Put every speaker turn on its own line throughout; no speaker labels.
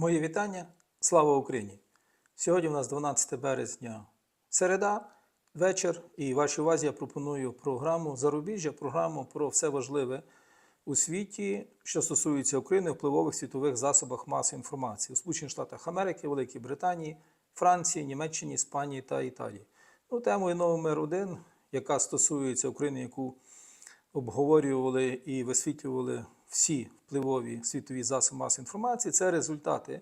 Моє вітання. Слава Україні! Сьогодні у нас 12 березня, середа, вечір, і вашій увазі я пропоную програму Зарубіжжя, програму про все важливе у світі, що стосується України, впливових світових засобах масової інформації у Сполучених Штатах Америки, Великій Британії, Франції, Німеччині, Іспанії та Італії. Ну, темою номер один, яка стосується України, яку обговорювали і висвітлювали всі впливові світові засоби масової інформації, це результати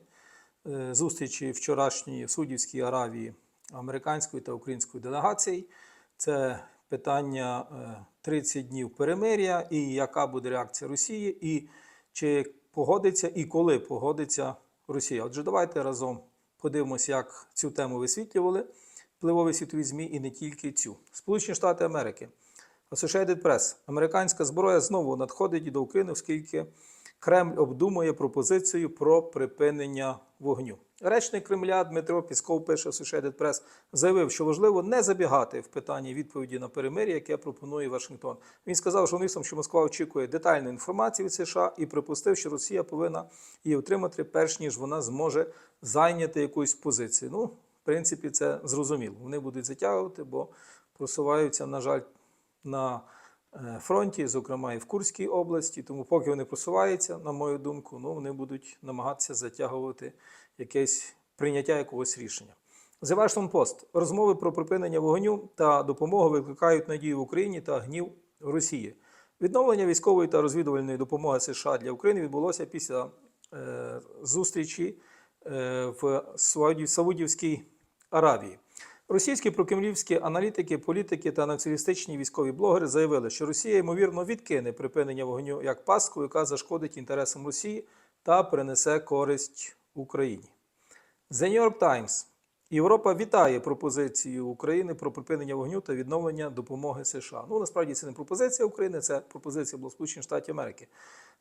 е, зустрічі вчорашньої в Саудівській Аравії американської та української делегацій. Це питання е, 30 днів перемир'я і яка буде реакція Росії, і чи погодиться і коли погодиться Росія. Отже, давайте разом подивимося, як цю тему висвітлювали впливові світові ЗМІ і не тільки цю. Сполучені Штати Америки. Associated Press. Американська зброя знову надходить до України, оскільки Кремль обдумує пропозицію про припинення вогню. Речник Кремля Дмитро Пісков пише Associated Press, заявив, що важливо не забігати в питанні відповіді на перемир'я, яке пропонує Вашингтон. Він сказав журналістам, що Москва очікує детальної інформації від США і припустив, що Росія повинна її отримати, перш ніж вона зможе зайняти якусь позицію. Ну, в принципі, це зрозуміло. Вони будуть затягувати, бо просуваються, на жаль, на е, фронті, зокрема і в Курській області. Тому, поки вони просуваються, на мою думку, ну вони будуть намагатися затягувати якесь прийняття якогось рішення. The Post. розмови про припинення вогню та допомогу викликають надію в Україні та гнів Росії. Відновлення військової та розвідувальної допомоги США для України відбулося після е, зустрічі е, в Саудівській Аравії. Російські прокремлівські аналітики, політики та націоналістичні військові блогери заявили, що Росія ймовірно відкине припинення вогню як пастку, яка зашкодить інтересам Росії та принесе користь Україні. The New York Times. Європа вітає пропозицію України про припинення вогню та відновлення допомоги США. Ну насправді це не пропозиція України, це пропозиція Сполучених Штатів Америки.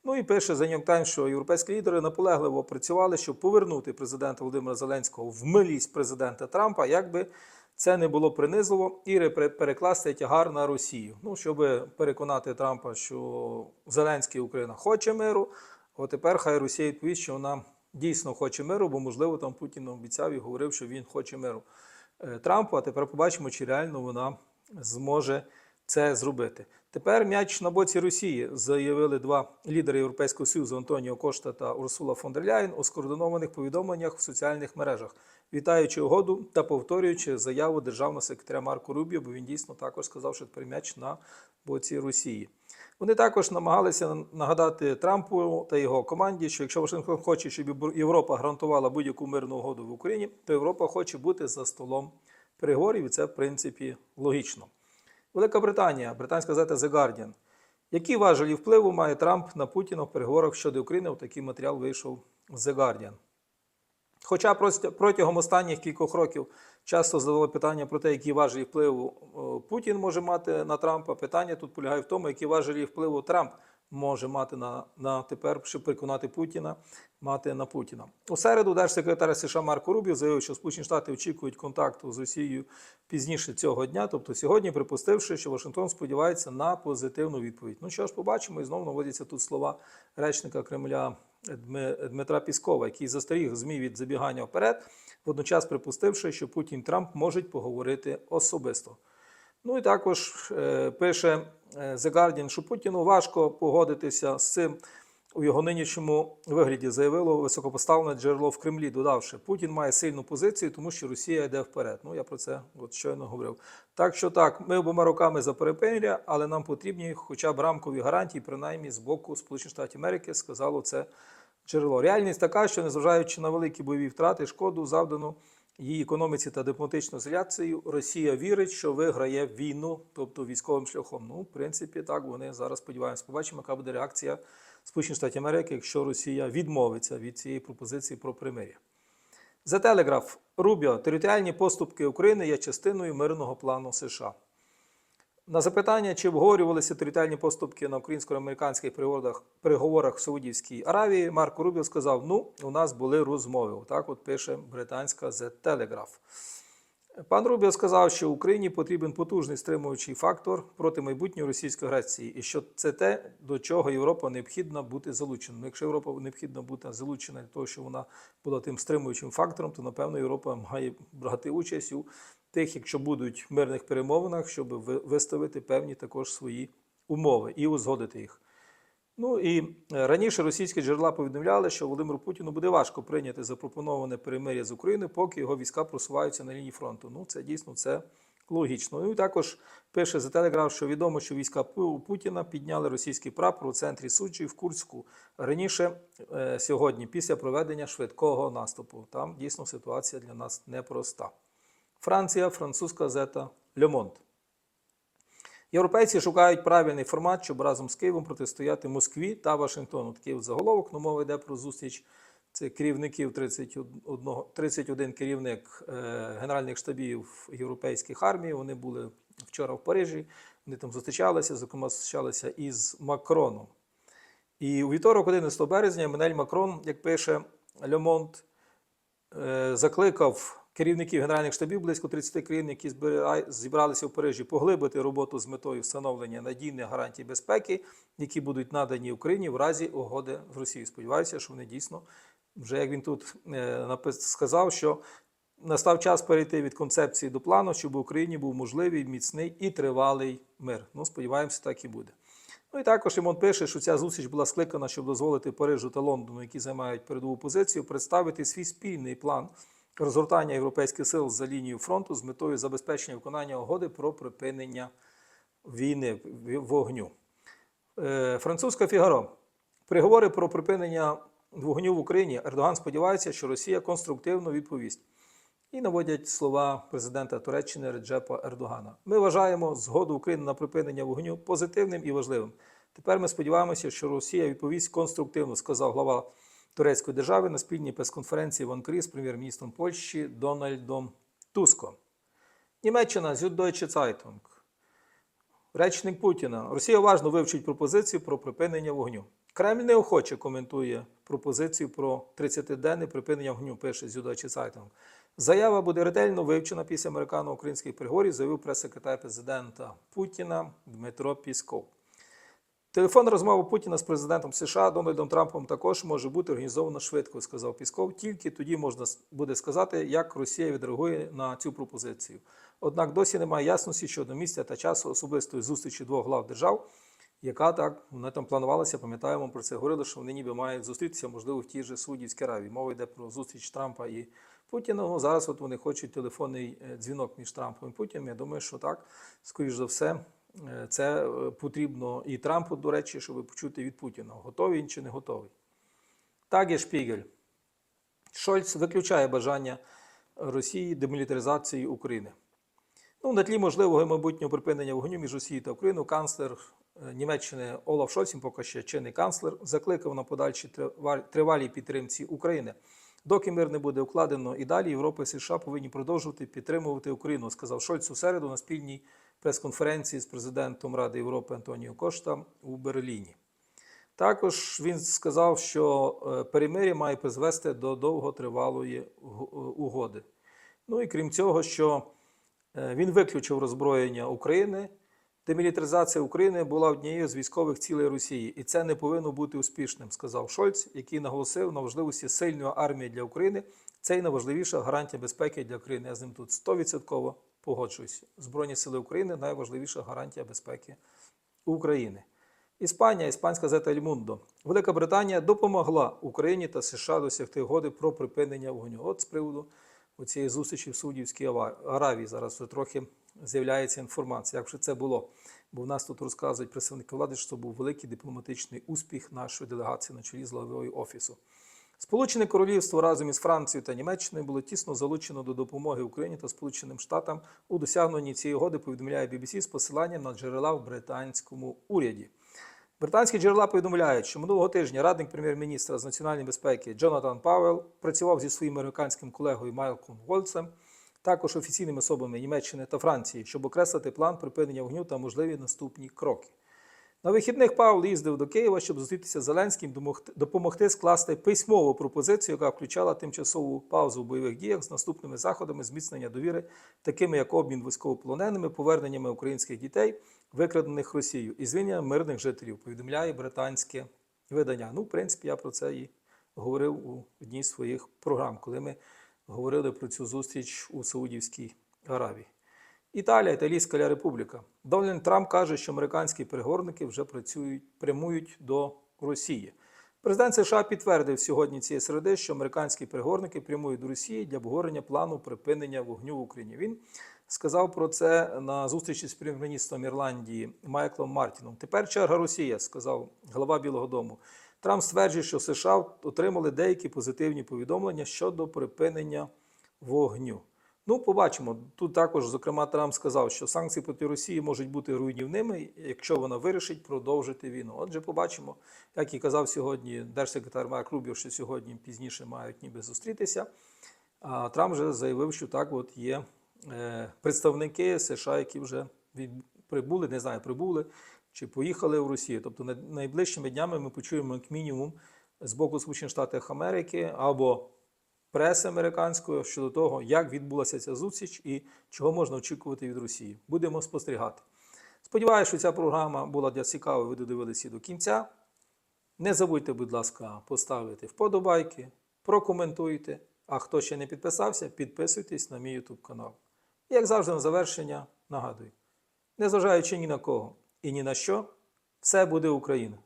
Ну і пише The New York Times, що європейські лідери наполегливо працювали, щоб повернути президента Володимира Зеленського в милість президента Трампа, якби це не було принизливо, і ре- перекласти тягар на Росію. Ну, щоб переконати Трампа, що Зеленський Україна хоче миру. От тепер хай Росія відповість, що вона дійсно хоче миру, бо можливо там Путін обіцяв і говорив, що він хоче миру е, Трампу. А тепер побачимо, чи реально вона зможе це зробити. Тепер м'яч на боці Росії заявили два лідери Європейського Союзу Антоніо Кошта та Урсула фон дер Ляєн у скоординованих повідомленнях в соціальних мережах, вітаючи угоду та повторюючи заяву державного секретаря Марко Рубіо, бо він дійсно також сказав, що тепер м'яч на боці Росії. Вони також намагалися нагадати Трампу та його команді, що якщо Вашингтон хоче, щоб Європа гарантувала будь-яку мирну угоду в Україні, то Європа хоче бути за столом переговорів, і це в принципі логічно. Велика Британія, британська газета The Guardian. Які важелі впливу має Трамп на Путіна в переговорах щодо України? Такий матеріал вийшов з The Guardian. Хоча протягом останніх кількох років часто задавали питання про те, які важелі впливу Путін може мати на Трампа, питання тут полягає в тому, які важелі впливу Трамп може мати на, на тепер, щоб переконати Путіна, мати на Путіна. У середу держсекретар США Марко Рубіо заявив, що Сполучені Штати очікують контакту з Росією пізніше цього дня, тобто сьогодні, припустивши, що Вашингтон сподівається на позитивну відповідь. Ну що ж, побачимо, і знову наводяться тут слова речника Кремля Дмитра Піскова, який застеріг ЗМІ від забігання вперед, водночас припустивши, що Путін Трамп можуть поговорити особисто. Ну і також е, пише е, The Guardian, що Путіну важко погодитися з цим у його нинішньому вигляді, заявило високопоставлене джерело в Кремлі, додавши, Путін має сильну позицію, тому що Росія йде вперед. Ну я про це от щойно говорив. Так що так, ми обома руками за перепинення, але нам потрібні хоча б рамкові гарантії, принаймні з боку Сполучених Штатів Америки, сказало це джерело. Реальність така, що незважаючи на великі бойові втрати, шкоду завдану її економіці та дипломатичну ізоляцію, Росія вірить, що виграє війну, тобто військовим шляхом. Ну, в принципі, так вони зараз сподіваємося. Побачимо, яка буде реакція Сполучених Штатів Америки, якщо Росія відмовиться від цієї пропозиції про примир'я. За телеграф Рубіо територіальні поступки України є частиною мирного плану США. На запитання, чи обговорювалися територіальні поступки на українсько-американських переговорах, в Саудівській Аравії, Марко Рубіо сказав: ну, у нас були розмови. Так от пише британська The Telegraph. Пан Рубіо сказав, що Україні потрібен потужний стримуючий фактор проти майбутньої російської агресії, і що це те, до чого Європа необхідна бути залучена. Ну, Якщо Європа необхідна бути залучена для того, щоб вона була тим стримуючим фактором, то напевно Європа має брати участь у тих, якщо будуть в мирних перемовинах, щоб ви- виставити певні також свої умови і узгодити їх. Ну і е, раніше російські джерела повідомляли, що Володимиру Путіну буде важко прийняти запропоноване перемир'я з Україною, поки його війська просуваються на лінії фронту. Ну, це дійсно це логічно. Ну і також пише за Телеграф, що відомо, що війська Пу- Путіна підняли російський прапор у центрі Суджі в Курську раніше е, сьогодні, після проведення швидкого наступу. Там дійсно ситуація для нас непроста. Франція, французька газета Le Monde. Європейці шукають правильний формат, щоб разом з Києвом протистояти Москві та Вашингтону. Такий заголовок, ну мова йде про зустріч це керівників 31, 31 керівник е, генеральних штабів європейських армій. Вони були вчора в Парижі. Вони там зустрічалися, зокрема, зустрічалися із Макроном. І у вівторок, 11 березня, Еммануель Макрон, як пише Monde, е, закликав керівників генеральних штабів близько 30 країн, які зібралися в Парижі, поглибити роботу з метою встановлення надійних гарантій безпеки, які будуть надані Україні в разі угоди з Росією. Сподіваюся, що вони дійсно вже як він тут е, сказав, що настав час перейти від концепції до плану, щоб в Україні був можливий, міцний і тривалий мир. Ну, сподіваємося, так і буде. Ну і також Імон пише, що ця зустріч була скликана, щоб дозволити Парижу та Лондону, які займають передову позицію, представити свій спільний план розгортання європейських сил за лінією фронту з метою забезпечення виконання угоди про припинення війни вогню. Е, Французька Фігаро. Переговори про припинення вогню в Україні. Ердоган сподівається, що Росія конструктивно відповість. І наводять слова президента Туреччини Реджепа Ердогана. Ми вважаємо згоду України на припинення вогню позитивним і важливим. Тепер ми сподіваємося, що Росія відповість конструктивно, сказав глава турецької держави на спільній прес-конференції в Анкарі з прем'єр-міністром Польщі Дональдом Туском. Німеччина Süddeutsche Zeitung. Речник Путіна. Росія уважно вивчить пропозицію про припинення вогню. Кремль неохоче коментує пропозицію про 30-денне припинення вогню, пише Süddeutsche Zeitung. Заява буде ретельно вивчена після американо-українських переговорів, заявив прес-секретар президента Путіна Дмитро Пісков. Телефонна розмова Путіна з президентом США Дональдом Трампом також може бути організована швидко, сказав Пісков. Тільки тоді можна буде сказати, як Росія відреагує на цю пропозицію. Однак досі немає ясності щодо місця та часу особистої зустрічі двох глав держав, яка так вони там планувалася. Пам'ятаємо про це говорили, що вони ніби мають зустрітися, можливо, в тій же Саудівській Аравії. Мова йде про зустріч Трампа і Путіна. Ну, зараз от вони хочуть телефонний е, дзвінок між Трампом і Путіним. Я думаю, що так, скоріш за все, це е, потрібно і Трампу, до речі, щоб почути від Путіна, готовий він чи не готовий. Так є Шпігель. Шольц виключає бажання Росії демілітаризації України. Ну, на тлі можливого майбутнього припинення вогню між Росією та Україною, канцлер е, Німеччини Олаф Шольц, поки ще чинний канцлер, закликав на подальші тривалій підтримці України. Доки мир не буде укладено і далі Європа і США повинні продовжувати підтримувати Україну, сказав Шольц у середу на спільній прес-конференції з президентом Ради Європи Антоніо Кошта у Берліні. Також він сказав, що е, перемир'я має призвести до довготривалої е, угоди. Ну і крім цього, що е, він виключив роззброєння України. Демілітаризація України була однією з військових цілей Росії, і це не повинно бути успішним, сказав Шольц, який наголосив на важливості сильної армії для України. Це й найважливіша гарантія безпеки для України. Я з ним тут 100% погоджуюсь. Збройні сили України найважливіша гарантія безпеки України. Іспанія, іспанська газета «Ель Мундо». Велика Британія допомогла Україні та США досягти угоди про припинення вогню. От з приводу цієї зустрічі в Саудівській Аравії зараз вже трохи з'являється інформація, як же це було. Бо в нас тут розказують представники влади, що це був великий дипломатичний успіх нашої делегації на чолі з главою офісу. Сполучене Королівство разом із Францією та Німеччиною було тісно залучено до допомоги Україні та Сполученим Штатам у досягненні цієї угоди, повідомляє BBC з посиланням на джерела в британському уряді. Британські джерела повідомляють, що минулого тижня радник прем'єр-міністра з національної безпеки Джонатан Пауелл працював зі своїм американським колегою Майклом Вольцем, також офіційними особами Німеччини та Франції, щоб окреслити план припинення вогню та можливі наступні кроки. На вихідних Павло їздив до Києва, щоб зустрітися з Зеленським, допомогти скласти письмову пропозицію, яка включала тимчасову паузу в бойових діях з наступними заходами зміцнення довіри, такими як обмін військовополоненими, поверненнями українських дітей, викрадених Росією, і звільнення мирних жителів, повідомляє британське видання. Ну, в принципі, я про це і говорив у одній з своїх програм, коли ми говорили про цю зустріч у Саудівській Аравії. Італія, Італійська Республіка. Дональд Трамп каже, що американські переговорники вже працюють, прямують до Росії. Президент США підтвердив сьогодні цієї середи, що американські переговорники прямують до Росії для обговорення плану припинення вогню в Україні. Він сказав про це на зустрічі з прем'єр-міністром Ірландії Майклом Мартіном. Тепер черга Росія, сказав глава Білого Дому. Трамп стверджує, що США отримали деякі позитивні повідомлення щодо припинення вогню. Ну, побачимо. Тут також, зокрема, Трамп сказав, що санкції проти Росії можуть бути руйнівними, якщо вона вирішить продовжити війну. Отже, побачимо, як і казав сьогодні держсекретар Марк Рубіо, що сьогодні пізніше мають ніби зустрітися. А Трамп вже заявив, що так от є представники США, які вже прибули, не знаю, прибули чи поїхали в Росію. Тобто най- найближчими днями ми почуємо як мінімум з боку Сполучених Штатів Америки або преси американської щодо того, як відбулася ця зустріч і чого можна очікувати від Росії. Будемо спостерігати. Сподіваюся, що ця програма була для цікава, ви додивилися до кінця. Не забудьте, будь ласка, поставити вподобайки, прокоментуйте. А хто ще не підписався, підписуйтесь на мій YouTube канал. І, як завжди, на завершення нагадую: незважаючи ні на кого і ні на що, все буде Україна.